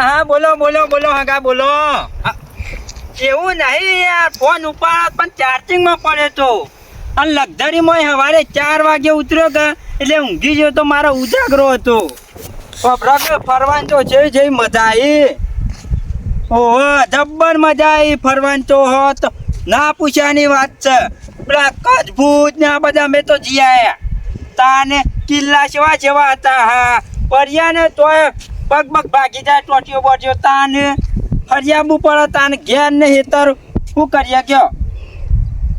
હા બોલો બોલો બોલો, હગા, બોલો. એવું નહીં યાર, ફોન ઉપાડ, પણ ચાર્જિંગમાં પડ્યો તો. અને લક્ઝરીમાં સવારે ચાર વાગે ઉતર્યો કે એટલે ઊંઘી ગયો તો મારો ઉજાગરો હતો. ફરવાન તો છે જે મજા આવી ઓહો, જબ્બર મજા આવી ફરવાન તો હોત. ના પૂછ્યાની વાત છે. પેલા કચ્છ ભૂજ ને આ બધા મેં તો જીયા. તાને કિલ્લા જેવા જેવા હતા, હા. પર્યા ને તોય પગ પગ ભાગી જાય, ટોટીઓ બોટીઓ તાને ફરિયાબુ પડે, તાને ઘેર ને હેતર શું કરીએ કયો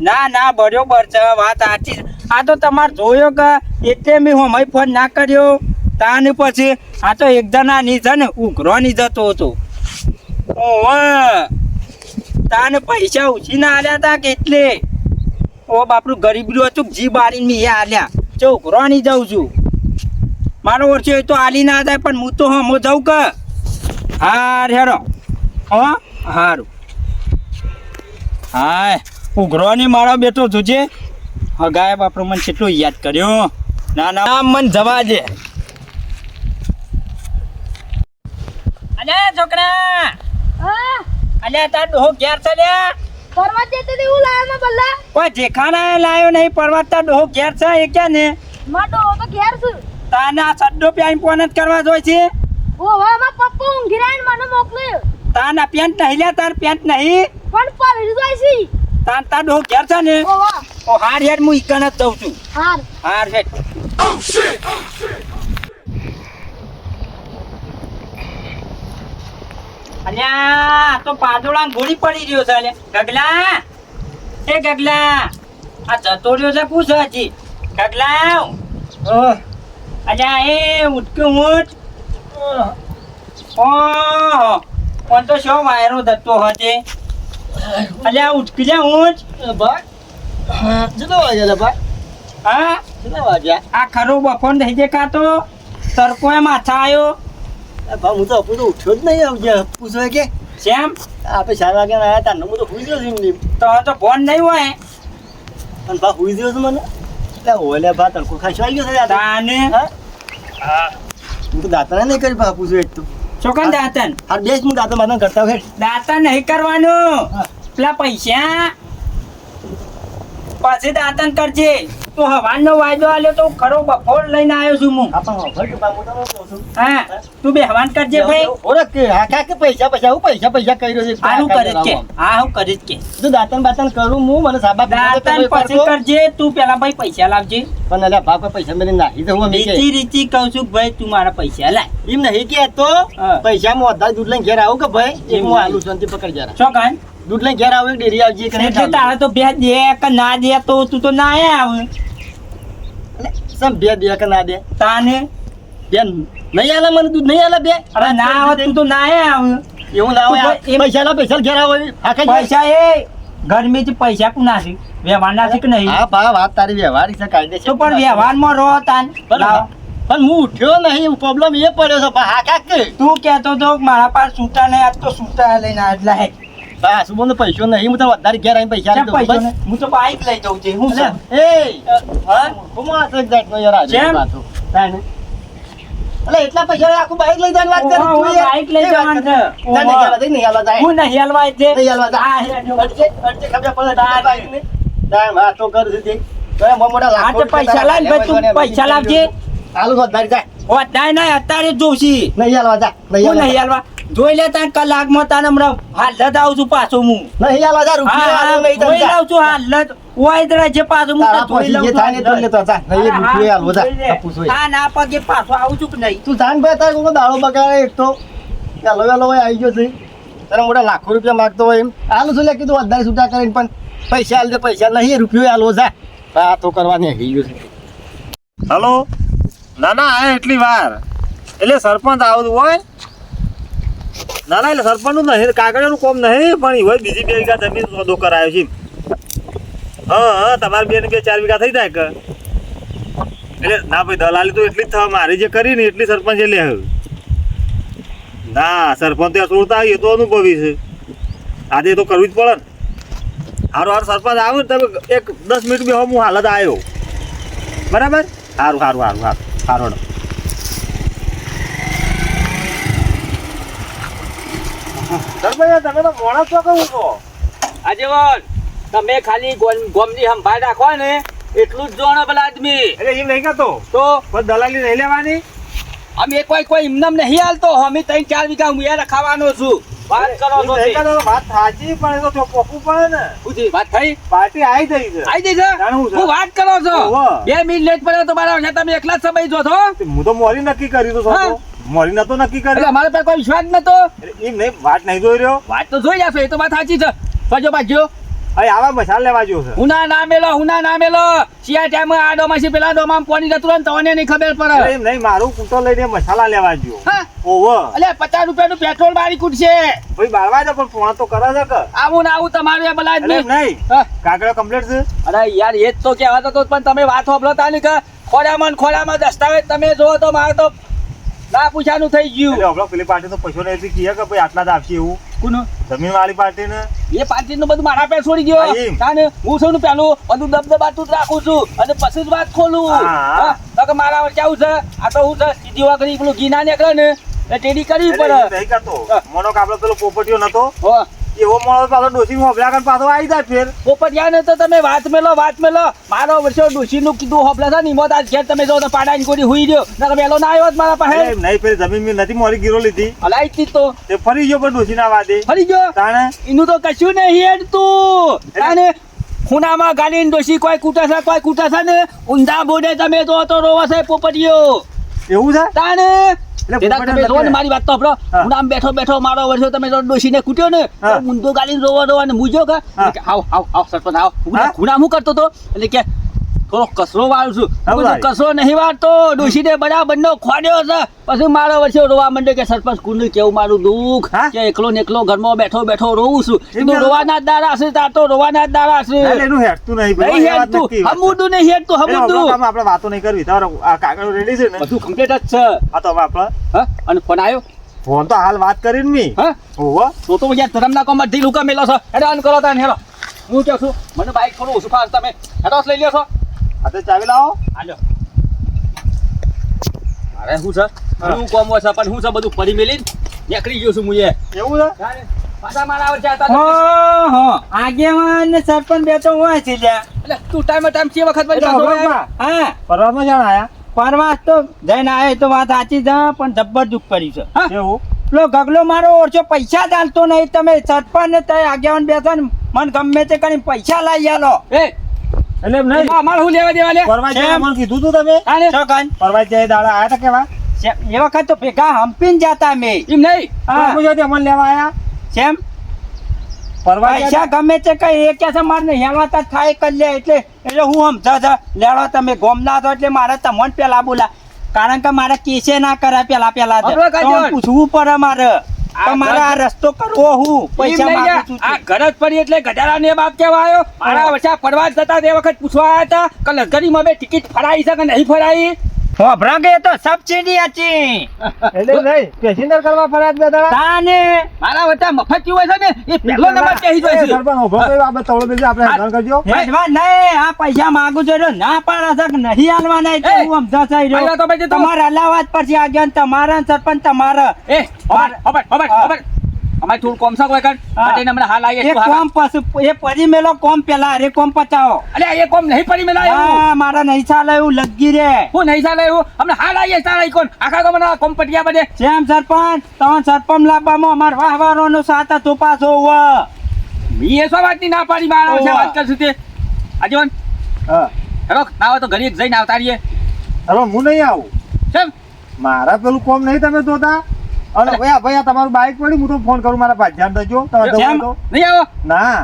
ના ના બરોબર છે, વાત સાચી આ તો તમારે જોયો કે એટલે મેં હું ફોન ના કર્યો. તાને પછી આ તો એક આ ની છે ને ઉઘરોની જતો હતો. તાને પૈસા ઉછીના આલ્યા તા કેટલે ઓ બાપરું ગરીબડું હતું જી બારી મેં આલ્યા. જો ઉઘરોની જાઉં છું. મારો ઓછો એ તો આલી ના થાય પણ હું તો હમ હું જાઉં કે? હાર હેરો હો? હારું. હાય. ઉઘરોની મારો બેટો જોજે. ગાય બાપરો મને કેટલો યાદ કર્યો. ના ના. મન જવા દે. અલે છોકરા. અલે અલ્યા તાર ડોહો ઘેર છે લે ફરવા જતી તે હું લાવ્યો માં બલ્લા કોઈ જેખાના લાયો નહીં પરવા તાર ડોહો ઘેર છે? એ ક્યાં ને? માટો તો ઘેર છું. તાને આ સડ્ડો પ્યાઈ ફોન જ કરવા જોઈ છે? ઓ હવે માં પપ્પા ઊંઘી રહ્યા ને મને મોકલ્યો તાના પેન્ટ નહીં લ્યા તાર પેન્ટ નહીં? પણ પલડી જાય છે. તાર તાર ડો ઘેર છે ને? ઓ ઓ હાર હેડ હું ઈકન જ જઉં છું. હાર. હાર હેડ. અલ્યા આ તો પાદોળા ગોળી પડી રહ્યો છે અલ્યા. ગગલા એ ગગલા. આ જતો રહ્યો છે કું છે હજી. ગગલા ઓહ અલ્યા એ ઉઠક્યું ઊઠ ઓહ કોણ તો શો વાયરો ધતો હતે? અલ્યા ઉઠકી જા ઊઠ કેટલા વાગ્યા ભાઈ? હા? કેટલા વાગ્યા? આ ખરો બફોન થઈ જાય કાતો તરકો એ માથા આવ્યો ભાઈ હું તો અપુ તો ઉઠ્યો જ નહીં આવજે. પૂછો કે? જેમ આપણે ચાર વાગ્યા આવ્યા હતા હું તો હુઈ ગયો છું તો તો ફોન નહીં હોય. પણ ભા હુઈ ગયો છું મને. એટલે ઓલે ભા તડકો આવી ગયો છે દાદા હા? હું. તો દાંતણા નહીં કરી ભા પૂછો એક તો. ચોકન દાતન હા. બેસ હું દાંતણ બાતણ કરતા હોય. દાતન નહીં કરવાનું. પેલા પૈસા. પછી દાતન કરજે. તું હવાનો વાયદો આલ્યો તો ખરો બફોર લઈને આવ્યો છું હું. હા તું બે હવાન કરજે ભાઈ. ઓરે કે હા કા પૈસા પૈસા હું પૈસા પૈસા કર્યો છે? આ હું કરીશ કે? આ હું કરીશ કે. જો દાતન બાતન કરું હું મને સાબા દાતન પછી કરજે તું પેલા ભાઈ પૈસા લાવજે. પણ અલ્યા બાપ પૈસા મેં નાખી દઉં અમે રીતિ રીતિ કહું છું ભાઈ તું મારા પૈસા લાય. એમ નહીં કે તો પૈસા હું અધા દૂધ લઈને ઘેર આવું કે ભાઈ? એક હું. આલુ શાંતિ પકડ જરા ચોકન દૂધ લઈને ઘેર આવું ડેરી આવજે? તારે તો બે દે કે ના દે તો તું તો ના આવે એટલે સમ બે બે કે ના દે. તાને બેન નહીં આલા મને દૂધ નહીં આલા બે. અરે ના આવે તું તો ના આવે. એવું ના હોય. પૈસા લા પૈસા ઘેરા હોય આખા પૈસા એ ગરમીથી પૈસા કુ નાસી વ્યવહાર નાસી કે નહીં? હા ભા વાત તારી વ્યવહાર છે કાયદેસર તો પણ વ્યવહારમાં રહો તાન. પણ પણ હું ઉઠ્યો નહીં પ્રોબ્લેમ એ પડ્યો છે ભા હા કાક. તું કહેતો તો મારા પાસે સૂતા નહીં આજ તો સૂતા લઈને આટલા હે શું બોલ પૈસો નહીં હું તો વધારે ઘેર આવીને પૈસા લઈ દઉં બસ. હું તો બાઈક લઈ દઉં છું હું એ હા હું માણસ એક જાતનો યાર આજે. તાને. એટલે એટલા પૈસા આખું બાઈક લઈ જવાની વાત કરું છું તું બાઈક લઈ જવાનું છે. તાને હાલવા દે, નહીં હાલવા જાય. હું નહીં હલવાય છે નહીં હાલવા જાય. અડચે, અડચે ખબર પડે તારે બાઈકને. તારે વાતો કરે છે તે. તો એમ મોટા આ લાખો તો પૈસા લાવ ભાઈ તું પૈસા લાવજે હાલું વધારે તારી જાય. તાય નહીં અત્યારે જોશી નહીં હાલવા જા. નહીં હું. હાલવા જોઈ લે તાન કલાકમાં તાન હમણાં હાલ જ આવું છું પાછો હું. નહીં હાલવા જા. રૂપિયો તને જોઈ. લઉં છું હાલ જ. ઓય દરા જે પાછો હું જોઈ લઉં છું હાલ. નહીં, રૂપિયો હા, જોઈ લે. આ પૂછો એ. હા ના પગે પાછો આવું છું કે નહીં? તું જાન ભાઈ તારે કોઈ દાળો બગાડે એક તો. ચાલો ચાલો હોય આવી ગયો છે. તારા મોટા લાખો રૂપિયા માગતો હોય એમ. હાલું શું લે? કીધું વધારે છૂટા કરીને પણ પૈસા હાલ દે પૈસા નહીં રૂપિયો આલો જા. આ તો કરવાની આવી ગયું છે. હલો. ના ના આ એટલી વાર. એટલે સરપંચ આવું હોય. ના ના, એટલે સરપંચનું નહીં કાગળનું કોમ નહીં, પણ હોય બીજી બે વીઘા જમીન સોદો કરાયો છે હા હા, તમારે બે ને બે ચાર વીઘા થઈ જાય કે. એટલે ના ભાઈ, દલાલી તો એટલી જ થવા મારી જે કરી ને એટલી સરપંચ લે ના, સરપંચ ત્યાં છોડતા એ તો અનુભવી છે. આજે તો કરવી જ પડે ને. સારું હારું, સરપંચ આવે ને, તમે એક દસ મિનિટ બી હું હાલત આવ્યો. બરાબર? સારું સારું સારું સારું સારું ધર્મભાઈ તમે તો મોણા છો કહું છો તમે ખાલી ગોમ- ગોમની સંભાળ રાખો ને એટલું જ જોણો પેલા આદમી એટલે એમ નહીં કહેતો તો પણ દલાલી નહીં લેવાની અમે કોઈ કોઈ ઇમનામ નહીં હાલતો અમે ત્રણ ચાર વીઘા હું રખાવાનો છું વાત કરો છો તે. તો વાત સાચી પણ એ તો પોકવું પડે ને થયું? વાત થઈ પાર્ટી આવી થઈ છે આવી જઈ છે. હું વાત કરો છો. બે મિનિટ લેટ પડ્યો તો મારા તમે એકલા જ સમય જો છો હું તો મોરી નક્કી કર્યું તો હા. સોતો. મોરી નતો નક્કી કર્યો. અમારે પર કોઈ વિશ્વાસ નતો. એટલે એમ નહીં વાત નહીં જોઈ રહ્યો. વાત તો જોઈ જશો એ તો વાત સાચી છે. પાછો પાછો. હવે આવા મસાલ લેવા જેવું છે. હુના ના મેલો ઉના ના મેલો. શિયા ટાઈમ આ ડોમાસી પેલા ડોમામ પોણી જતું ને તમને નહીં ખબર એટલે પડે એમ નહીં મારું કૂટો લઈને મસાલા લેવા જેવું. ઓવો અલે પચાસ રૂપિયાનું પેટ્રોલ બારી કૂટશે. ભાઈ બાળવા દે પણ ફોન તો કરે છે કે? આવું ને આવું તમારું એ એટલે નહીં. કાગળ કમ્પ્લીટ છે? અરે યાર એ જ તો કહેવાતો તો પણ તમે વાત સાંભળતા ને કે ખોડામાં ખોડામાં દસ્તાવેજ તમે જોવો તો મારે તો ના પૂછાનું થઈ એટલે ગયું હમણાં પેલી પાર્ટી તો પૈસો નહીં કહે કે ભાઈ આટલા જ આપશે એવું. કોનું? જમીન વાળી પાર્ટી ને એ પાર્ટી નું બધું મારા પે છોડી ગયો. હા, તાને હું સૌ નું પેલું બધું દબદબાતું જ રાખું છું અને પછી જ વાત ખોલું. હા. કે મારા વચ્ચે આવું છે. આ તો હું છે સીધી વાગરી પેલું ગીના ના નીકળે ને ટેડી કરવી પડે. નહીં કરતો. હા. કાપડો પેલો પોપટીઓ નતો. હો. એવો મોણો પાછો ડોસી હોબલા કરીને પાછો આવી જાય ફેર. પોપટિયા ને તો તમે વાત મેલો વાત મેલો. મારો વર્ષો ડોશી નું કીધું હોપલા છે ને મોત આજ ઘેર તમે જો તો પાડાની ગોળી હુઈ રહ્યો નકર વેલો ના આવ્યો મારા પાસે. નહીં ફેર જમીન મેં નથી મોરી ગીરો લીધી. હલાઈ તી તો. તે ફરી ગયો પણ ડોસી ના વાદે. ફરી ગયો? તાણે? એનું તો કશું નહીં હેડતું તાણે ખૂણામાં ગાલીન ડોસી કોઈ કૂટા છે કોઈ કૂટા છે ને? ઊંધા બોડે તમે તો રોવા છે પોપટીયો એવું છે તમે જો ને મારી વાત તો આપણો હા. આમ બેઠો બેઠો મારો વર્ષો તમે જો ડોશીને કૂટ્યો ને. રોવા રોવા ને મૂજો કે? આવ આવ આવ સરપંચ આવ. હું હું કરતો તો? એટલે કે થોડો કસરો વાળું છું. હા, હું કસરો નહીં વાળતો ડોશીને બરાબર નો ખોડ્યો છે. પછી મારો વર્ષે રોવા માંડે કે સરપંચ કુંડ કેવું મારું દુઃખ? કે એકલો ને એકલો ઘરમાં બેઠો બેઠો રોવું છું. તું રોવાના દાડા છે તાર તો રોવાના દાડા છે એનું હેઠતું નહીં નહીં હેઠતું. હમુદું નહીં હેઠતું હમુદું. આપણે વાતો નહીં કરવી. તારો આ કાગળ રેડી છે ને? બધું કમ્પ્લીટ જ છે. આ તો આપણે હા અને ફોન આવ્યો? ફોન તો હાલ વાત કરીને મી. હા? ઓહો તો તો યાર ધરમના કોમમાં ઢીલ હુકા મેલો છો. હેડો અન કરો તાને હેડો. હું કહું છું. મને બાઈક થોડું ઓછું ફાસ તમે હેડો લઈ લ્યો છો. આ ચાવી લાવો. હાલો. મારે શું છે? શું કોમ હોય છે પણ હું છે બધું ફરી મેલી નીકળી ગયો છું હું એવું છે? પાછા મારા આવે છે હતા આગેવાન ને સરપંચ બે તો હોય છે લ્યા એટલે તું ટાઈમ ટાઈમ છે વખત બની એટલે પાછો હમણાં આયા? હા. પરવામાં જાણ આયા? પરવાસ તો જઈને આવ્યો તો વાત સાચી છે પણ જબ્બર દુઃખ કર્યું છે એવું? પેલો ગગલો મારો ઓછો પૈસા ચાલતો નહીં નહીં. તમે સરપંચ ને તય આગેવાન બેસો ને મને ગમે તે કરીને પૈસા લઈ આલો. એ એટલે નહીં. અમારે હું લેવા દેવા લે? પરવા જાય? મને કીધું તું તમે? કાને છો કાન પરવા જાય દાડા આયા તા કેવા? એ વખત તો ભેગા હંપીન જાતા મે એમ નહીં. હા. હું. જાય અમને લેવા આયા? કેમ પરવા પૈસા ગમે તે કઈ એ કે છે? મારને હેવાતા થાય કરી લે. એટલે એટલે હું સમજા જા લેડો તમે ગોમના છો એટલે મારે તમને પેલા બોલા. કારણ કે મારે કેસે ના કરાય પેલા પેલા પૂછવું પડે મારે. આ તો આ રસ્તો કરવો. હું પૈસા માંગુ છું આ ગરજ પડી એટલે ગધાડા ને બાપ કેવા આવ્યો મારા વચ્ચે ફરવા જતા તે વખત પૂછવા આવ્યા હતા કે લશ્કરીમાં બે ટિકિટ ફરાઈ છે કે નહીં ફરાઈ? હોભરા કે તો સબસિડી હતી. એટલે નહીં પેસેન્જર કરવા ફરિયાદ બે દાડા તાને? મારા વચ્ચે મફત હોય છે ને એ પહેલો નંબર જાય એ છે. સરપંચ ઊભો કર્યો, આપણે તવડો બેજે આપણે. હેરાન કરજો. હેડવા નહીં આ પૈસા માંગુ છું ના પાડા સક કે નહીં આલવાના એટલે એ, હું સમજા તો પછી તો- તમારે અલાવાદ પરથી આગળ તમારા સરપંચ તમારા. એ હોબટ હોબટ હોબટ અમારે થોડું કોમ સા કોઈ કર હા. માટે હમણાં હાલ આવીએ એ કોમ પછી એ પરી મેલો કોમ પેલા રે કોમ પચાવો. અલે એ કોમ નહીં પડી મેલા હા મારા નહીં ચાલે એવું લગી રે. હું નહીં ચાલે એવું હમણાં હાલ તારા ઈ કોણ આખા ગામના કોમ પટિયા બને જેમ સરપંચ તમે સરપંચ લાવવામાં અમાર વાહવારો નો સાત હતો છો હોવ. મી એ શું વાતની ના પાડી મારા છે વાત કરશું તે? આજીવન? હા. હેલો ના તો ઘરે જઈને આવતા રહીએ. હલો હું નહીં આવું? કેમ મારા પેલું કોમ નહીં તમે જોતા? અને ભાઈ આ ભાઈ તમારું બાઈક પડ્યું હું તો ફોન કરું મારા પાસે ધ્યાન દેજો નહીં આવો. ના.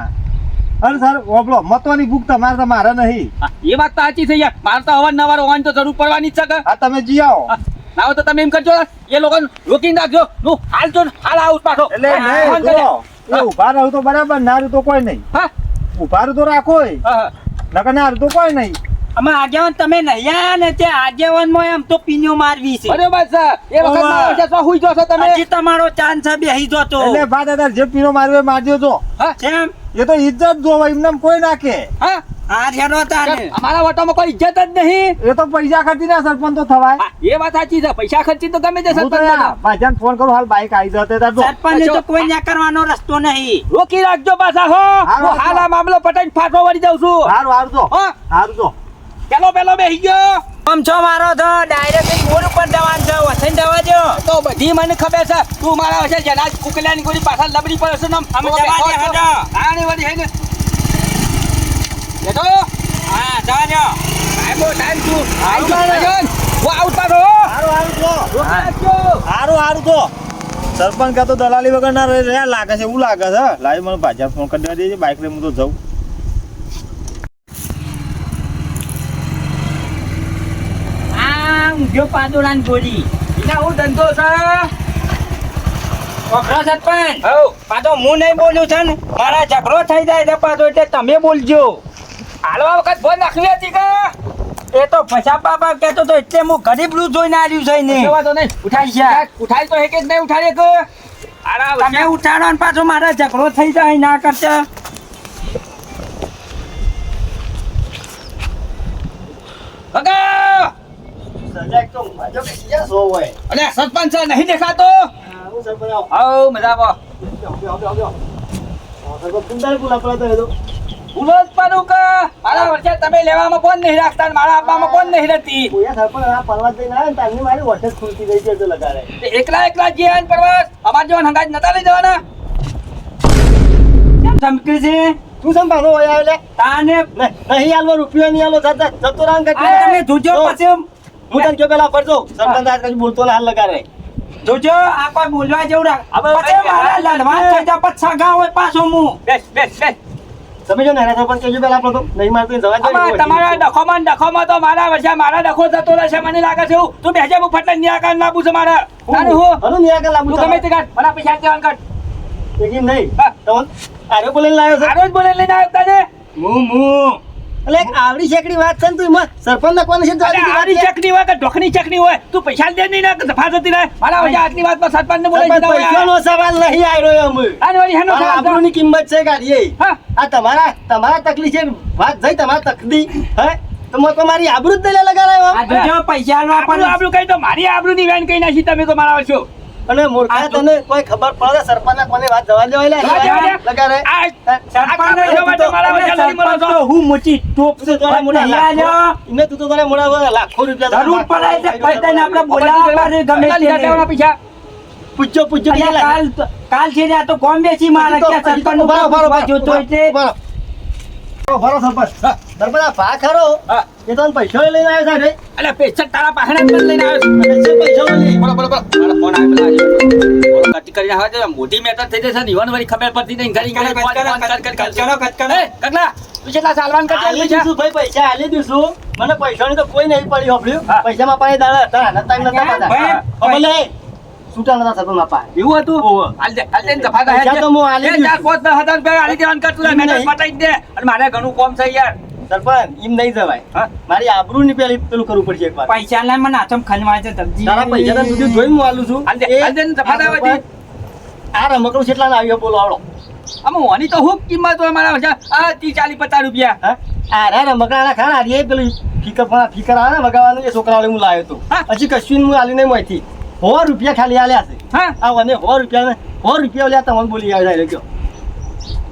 અરે સર ઓબલો મતવાની ભૂખ તમારે તો મારે નહીં. એ વાત તો સાચી છે યાર. મારે તો અવારનવાર હોવાની તો જરૂર પડવાની જ છે કે. આ તમે જી આવો. હા, ના તો તમે એમ કરજો એ લોકો રોકીને રાખજો હું હાલ જો હાલ આવું પાછો. એટલે ઊભા રહું તો બરાબર ના રહું તો કોઈ નહીં. હા. ઊભા રહું તો રાખો. હા, હા. નકર ના રહું તો કોઈ નહીં. અમે આગેવાન તમે નહીં ને તે આગેવાનમાં એમ તો પીન્યો મારવી છે. બરોબર છે. એ વખત મારો વચ્ચે હુઈ જો છો તમે? હજી તમારો ચાન્સ છે બેહી જતો એટલે બા દાદા જે પીનો મારવે મારજો તો. હા. જેમ એ તો ઇજ્જત જોવે એમને કોઈ નાખે. હા. આ હેરો તાને. અમારા વટામાં કોઈ ઇજ્જત જ નહીં. એ તો પૈસા ખર્ચીને સરપંચ તો થવાય એ વાત સાચી છે. પૈસા ખર્ચી તો ગમે તે તો સરપંચ ભાઈજાન ફોન કરો હાલ બાઈક આવી જતે તાર સરપંચ તો કોઈ ના કરવાનો રસ્તો નહીં. રોકી રાખજો પાછા હો. હું હાલ આ મામલો પટાઈ ફાટો વળી જાઉં છું. હારું હારું જો. હારું જો. પેલો પેલો બેસી ગયો. આમ છો મારો તો ડાયરેક્ટ રોડ ઉપર જવાનું છે વસન જવા દો તો બધી મને ખબર છે તું મારા હશે જનાજ કુકલાની ગોળી પાછળ લબડી પડે છે ને આમ. અમે તો જવા દે, છો. આની વળી હે ને. બેઠો? હા જવા દો ટાઈમ છું આઈ ગયો ભાઈજાન. હું આવતા પાડો હારું હારું તો હારું હારું જો સરપંચ કા તો દલાલી વગર ના રહે રહ્યા લાગે છે એવું લાગે છે લાઈ મને ભાજપ ફોન કરી દેવા દેજે બાઈક રે હું તો જાઉં. ઊંઘ્યો પાદોડાની ગોળી. એના હું ધંધો છે. વખરો સરપંચ હઉ. પાછો હું નહીં બોલું છે ને. મારા ઝઘડો થઈ જાય છે પાછો એટલે તમે બોલજો. આ વખત ફોન નાખવી હતી કે? એ તો ફસા બાબા કહેતો તો એટલે હું ગરીબનું જોઈને આવ્યું છે ને. વાંધો નહીં. ઉઠાઈ છે. ઉઠાઈ તો હે કે જ નહીં ઉઠાડે કે આરા તમે ઉઠાડો ને પાછો મારા ઝઘડો થઈ જાય ના કરતા. ભગા! મજો કે અલે સરપંચ નહીં દેખાતો? આવો. આવ મજામાં આવજો, આવજો, આવજો. હા, સરપંચ કુંડાળ બોલા પડે તો એ તો. ભૂલો જ પાડું કે મારા વર્ષે તમે લેવામાં કોણ નહીં રાખતા મારા આપવામાં કોણ નહીં રહેતી. એકલા એકલા જે આન પ્રવાસ અમાર જેવા હંગાજ નતા લઈ જવાના. કેમ ધમકી છે? તું વહી આવ્યો તાને નહીં આલવો, રૂપિયા નહીં આલો જતો તમે જોજો પછી હું તને કહ્યું પેલા ફરજો. સરપંચ આજ કદી બોલતો હાલ લગા રહે જોજો આ કોઈ બોલવા જેવું રાખ. હવે પછી મારા લડવા થઈ જાય પછી સગા હોય પાછો હું બેસ બેસ બેસ. તમે જો ને સરપંચ કેજો પેલા આપણો તો નહીં મારતો જવા દે તમારા ડખોમાં ને ડખોમાં તો મારા વર્ષે મારા ડખો જતો રહેશે મને લાગે છે તું બેસે હું ફટલે નિરાકાર લાવું છે મારા. તારે હું? હરું નિરાકર લાવું તું ગમે તે કાઢ મને પૈસા દેવાનું કાઢ એકી નહીં. તો તમને બોલે લાયો છે? આરો જ બોલે લઈને આવ્યો તને? હું હું. એટલે આવરી આવડી શેકડી વાત છે ને તું એમાં સરપંચ નાખવાની છે આવરી તો વાત છે. ચકની હોય કે ઢોકની ચકની હોય તું પૈસા દે નહીં ના ધફા જતી રહે? મારા વજા આટલી વાતમાં સરપંચ ને બોલાવી દીધા પૈસાનો સવાલ નહીં આવ્યો અમે અને વળી હેનો મારા સવાલ છે? કિંમત છે ગાડી હા. આ તમારા તમારા તકલીફ છે. વાત જઈ તમારા તકદી. હે? તો મોકો મારી આબરૂ જ દઈને લગાડાયો. આ જો પૈસા નો આપણું આબરૂ કહી તો મારી આબરૂની વેન કહી નાખી તમે તો મારા વર્ષો અને મૂર્ખા તને કોઈ ખબર પડે? સરપંચ કોને વાત જવા દેવાય લે? જવા દેવાય લે. લગાડે. આ સરપંચ જવા કામ મારા લડી મળો તો હું મોટી ટોપ તું તો મોડા લાખો ઇને તું તો તોડે મોડા લાખો રૂપિયા જરૂર પડાય છે પૈસાને આપણે બોલાવવા પડે ગમે તે પૈસા પૂછજો પૂછો અલ્યા, કાલ કાલ છે આ તો કોમ બેસી મારે રહો, ઊભા રહો, કામ જોતો એટલે રહો. સરપંચ. આ ભા ખરો. હા. એ તો પૈસા લઈને આવ્યો સાહેબ અલ્યા પૈસા તારા પાસે લઈને આવ્યો છું. પૈસા પૈસા લઈ બોલો બોલો બોલો. મારા ફોન આવ્યો પેલા આજે. બોલો કટી કરીને આવે છે મોટી મેટર થઈ જશે ને ઈવન વળી ખબર પડતી નહીં. ઘડી ઘડી ફોન કર કર કર. એ, કકલા તું કેટલા સાલવાન આલી પૈસા દીધું ભાઈ પૈસા આલી દીધું. મને પૈસાની તો કોઈ નહીં પડી હોપડ્યું પૈસા માં પાણી દાડા હતા નતા નતા છૂટા સરપંચમાં પાય. એવું હતું? હાલ દે દે ને દે, પૈસા દે. તો હું આલી ચાર પાંચ દસ હજાર રૂપિયા આલી દેવાનું. મેટર. દે. અને મારે ઘણું કોમ છે યાર. સરપંચ એમ નહીં જવાય. હા? મારી આબરૂ ની પેલી પેલું કરવું પડશે એકવાર પૈસા ના મને હાથમ ખનવાય છે તબજી તારા પૈસા તો સુધી જોઈ હું આલું છું. આ રમકડું કેટલા ના આવ્યો બોલો આવડો. આમાં ઓની તો હું કિંમત હોય મારા પાસે આ ત્રીસ ચાલીસ પચાસ રૂપિયા. હા? આ રે રમકડા ખરા ખાના એ પેલું ફીકર પણ ફીકર આવે ને મગાવાનું એ છોકરા હું લાવ્યો હતો. હજી પછી કશું હું આલી નહીં મોયથી. સો રૂપિયા ખાલી આલ્યા છે. હા. આ મને સો રૂપિયા ને સો રૂપિયા લ્યા તમને બોલી આવ્યા ગયો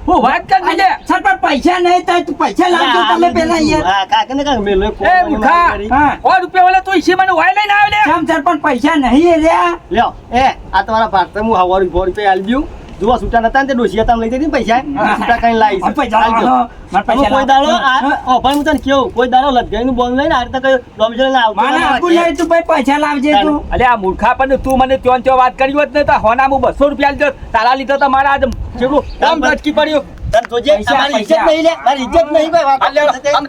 હું વાત કરી અરે, દે સરપંચ પૈસા નહીં તો પૈસા લાવજો તમે પેલા યાર હા કાકા ને કાકા મેલો એ ફોન. હા. સો રૂપિયા વાળા તું ઈસી મને વાય લઈને આવ્યો લે કેમ સરપંચ પૈસા નહીં રહ્યા લ્યો એ આ તમારા ભારત હું હવા સો પે આલી દઉં. જુઓ છૂટા નતા ને તે ડોશિયા તમે લઈ જતી પૈસા છૂટા કઈ લાવી મને પૈસા લાવો. મને પૈસા કોઈ દાડો આ ઓફર હું તને કેવું કોઈ દાડો લટકાઈ નું બોલ લઈને આ રીતે કઈ ડોમિશન લઈને આવતો માને ના આપું હોય. લઈ તું ભાઈ પૈસા લાવજે તું અલે આ મૂર્ખા પણ તું મને ત્યોન ત્યો વાત કરી હોત ને તો હોના હું બસો રૂપિયા લીધો તારા લીધો તો મારા જેટલું કામ લટકી પડ્યું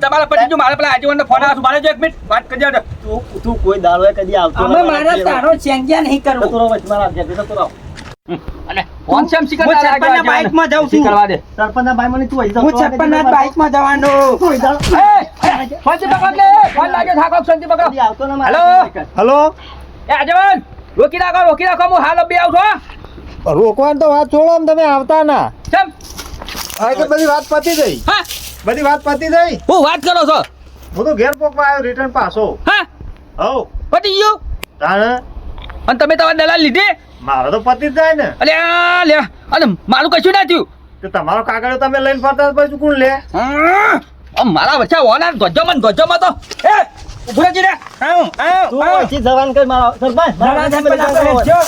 તમારા પછી જો મારા પેલા ફોન આવે મારે જો એક મિનિટ વાત કરી તું તું કોઈ દાડો કદી આવતો મારા તારો ચેંગ્યા નહીં કરવું હાથે, જતો રહો. અને ફોન છે એમ શીખર હું તારા આગળ સરપંચના આજીવનનો. બાઇકમાં જાઉં છું. કરવા દે. સરપંચના ભાઈ મને તું અહીં હું રહો, છપ્પનના કદી બાઇકમાં જવાનું. કોઈ દાડો એ, એ, ફોનથી પકડ લે. ફોન લાગ્યો થાકો, ફોનથી પકડો. આવતો ના હેલો? મારા એ આજીવન, રોકી રાખો રોકી રાખો હું હાલ બે આવું છું રોકવાનું તો વાત છોડો તમે આવતા ના. હા એટલે બધી વાત પતી ગઈ. હા. બધી વાત પતી ગઈ? હું વાત કરો છો? હું તો ઘેર પોકવા આવ્યો રિટર્ન પાછો. હા. હવ. પતી ગયું? તાણે? અને તમે તમારા દલાલ લીધે? મારો તો પતિ જ જાય ને. અરે આ લે અને મારું કશું ના થયું. તો તમારો કાગળ તમે લઈને ફરતા પછી કોણ લે? મારા વચ્ચે ઓલા ગોજો મન ગોજો માં તો. એ ઊભો રહેજે રે આવ આવ તું આવ. પછી જવાન કર મારો સરપંચ મારા જરા પેલા આપણે જો.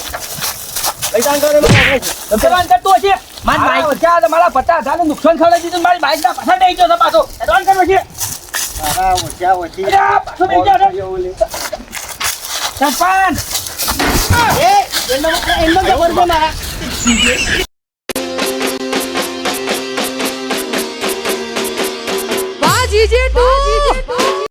પૈસા કરે મારા જવાન કરતો હશે મારી મારા બાઈક- વચ્ચે આ તો મારા પચાસ હજારનું નુકસાન ખવડાવી દીધું મારી બાઈક ના પાછળ દઈ ગયો છે પાછો. જવાન કર છે હા ઓછા ઓછી. પાછો દઈ ગયો સરપંચ એ એમનો એમનો ખબર છે મારા